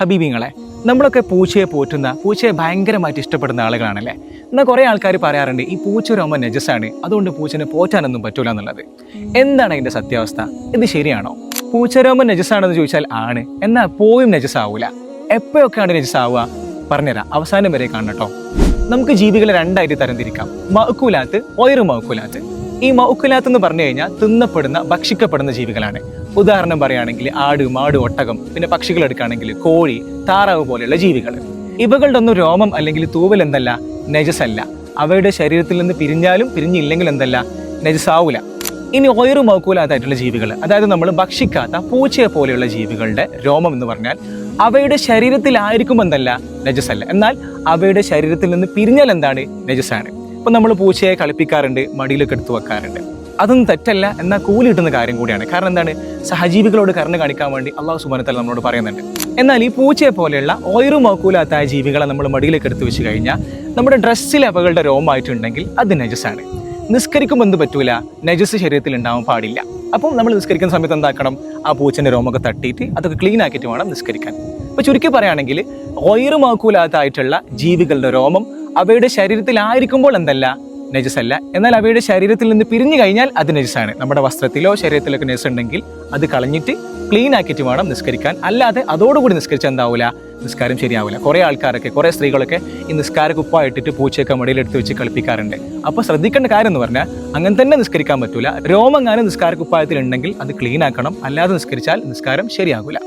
ഹബീബിങ്ങളെ നമ്മളൊക്കെ പൂച്ചയെ പോറ്റുന്ന പൂച്ചയെ ഭയങ്കരമായിട്ട് ഇഷ്ടപ്പെടുന്ന ആളുകളാണല്ലേ? എന്നാൽ കുറേ ആൾക്കാർ പറയാറുണ്ട് ഈ പൂച്ച രോമ നജസാണ് അതുകൊണ്ട് പൂച്ചനെ പോറ്റാനൊന്നും പറ്റൂല എന്നുള്ളത്. എന്താണ് അതിന്റെ സത്യാവസ്ഥ? ഇത് ശരിയാണോ? പൂച്ചരോമൻ നജസാണെന്ന് ചോദിച്ചാൽ ആണ് എന്നാൽ പോയും നജസാവൂല എപ്പോഴൊക്കെയാണ് നജസാവുക പറഞ്ഞുതരാം അവസാനം വരെ കാണട്ടോ നമുക്ക് ജീവികളെ രണ്ടായിട്ട് തരംതിരിക്കാം. മഹക്കൂലാത്ത് ഒയറു മൗക്കുലാത്ത് ഈ മൗക്കുലാത്ത് എന്ന് പറഞ്ഞു കഴിഞ്ഞാൽ തിന്നപ്പെടുന്ന ഭക്ഷിക്കപ്പെടുന്ന ജീവികളാണ്. ഉദാഹരണം പറയുകയാണെങ്കിൽ ആട് മാട് ഒട്ടകം പിന്നെ പക്ഷികൾ എടുക്കുകയാണെങ്കിൽ കോഴി താറാവ് പോലെയുള്ള ജീവികൾ. ഇവകളുടെ ഒന്നും രോമം അല്ലെങ്കിൽ തൂവൽ എന്തല്ല നജസല്ല അവയുടെ ശരീരത്തിൽ നിന്ന് പിരിഞ്ഞാലും പിരിഞ്ഞില്ലെങ്കിൽ എന്തല്ല നജസാവൂല ഇനി ഒയറു മൗക്കൂലാത്തായിട്ടുള്ള ജീവികൾ അതായത് നമ്മൾ ഭക്ഷിക്കാത്ത പൂച്ചയെ പോലെയുള്ള ജീവികളുടെ രോമം എന്ന് പറഞ്ഞാൽ അവയുടെ ശരീരത്തിലായിരിക്കും എന്തല്ല നജസല്ല എന്നാൽ അവയുടെ ശരീരത്തിൽ നിന്ന് പിരിഞ്ഞാൽ എന്താണ് നജസാണ് ഇപ്പൊ നമ്മൾ പൂച്ചയെ കളിപ്പിക്കാറുണ്ട് മടിയിലൊക്കെ എടുത്തു വെക്കാറുണ്ട്. അതൊന്നും തെറ്റല്ല എന്നാൽ കൂലി കിട്ടുന്ന കാര്യം കൂടിയാണ്. കാരണം എന്താണ്? സഹജീവികളോട് കരുണ കാണിക്കാൻ വേണ്ടി അള്ളാഹു സുബാനത്തല്ല നമ്മളോട് പറയുന്നുണ്ട്. എന്നാൽ ഈ പൂച്ചയെ പോലെയുള്ള ഓയിറു മൗക്കൂലാത്തായ ജീവികളെ നമ്മൾ മടിയിലേക്ക് എടുത്തു വെച്ച് കഴിഞ്ഞാൽ നമ്മുടെ ഡ്രസ്സിൽ അവകളുടെ രോമമായിട്ടുണ്ടെങ്കിൽ അത് നജസാണ്. നിസ്കരിക്കുമ്പോൾ എന്ത് പറ്റൂല? നജസ് ശരീരത്തിൽ ഉണ്ടാവാൻ പാടില്ല. അപ്പം നമ്മൾ നിസ്കരിക്കുന്ന സമയത്ത് എന്താക്കണം? ആ പൂച്ചന്റെ രോമൊക്കെ തട്ടിയിട്ട് അതൊക്കെ ക്ലീൻ ആക്കിയിട്ട് വേണം നിസ്കരിക്കാൻ. അപ്പോൾ ചുരുക്കി പറയുകയാണെങ്കിൽ ഒയറുമാക്കൂലാത്തായിട്ടുള്ള ജീവികളുടെ രോമം അവയുടെ ശരീരത്തിലായിരിക്കുമ്പോൾ എന്തല്ല? നജസല്ല എന്നാൽ അവയുടെ ശരീരത്തിൽ നിന്ന് പിരിഞ്ഞു കഴിഞ്ഞാൽ അത് നജസാണ് നമ്മുടെ വസ്ത്രത്തിലോ ശരീരത്തിലൊക്കെ നജസ് ഉണ്ടെങ്കിൽ അത് കളഞ്ഞിട്ട് ക്ലീൻ ആക്കിയിട്ട് വേണം നിസ്കരിക്കാൻ. അല്ലാതെ അതോടുകൂടി നിസ്കരിച്ചാൽ എന്താവില്ല നിസ്കാരം ശരിയാവില്ല കുറേ ആൾക്കാരൊക്കെ കുറേ സ്ത്രീകളൊക്കെ ഈ നിസ്കാര കുപ്പായിട്ടിട്ട് പൂച്ചയൊക്കെ മടിയിലെടുത്ത് വെച്ച് കളിപ്പിക്കാറുണ്ട്. അപ്പോൾ ശ്രദ്ധിക്കേണ്ട കാര്യം എന്ന് പറഞ്ഞാൽ അങ്ങനെ തന്നെ നിസ്കരിക്കാൻ പറ്റൂല. രോമങ്ങാനും നിസ്കാര കുപ്പായത്തിൽ ഉണ്ടെങ്കിൽ അത് ക്ലീൻ ആക്കണം. അല്ലാതെ നിസ്കരിച്ചാൽ നിസ്കാരം ശരിയാകില്ല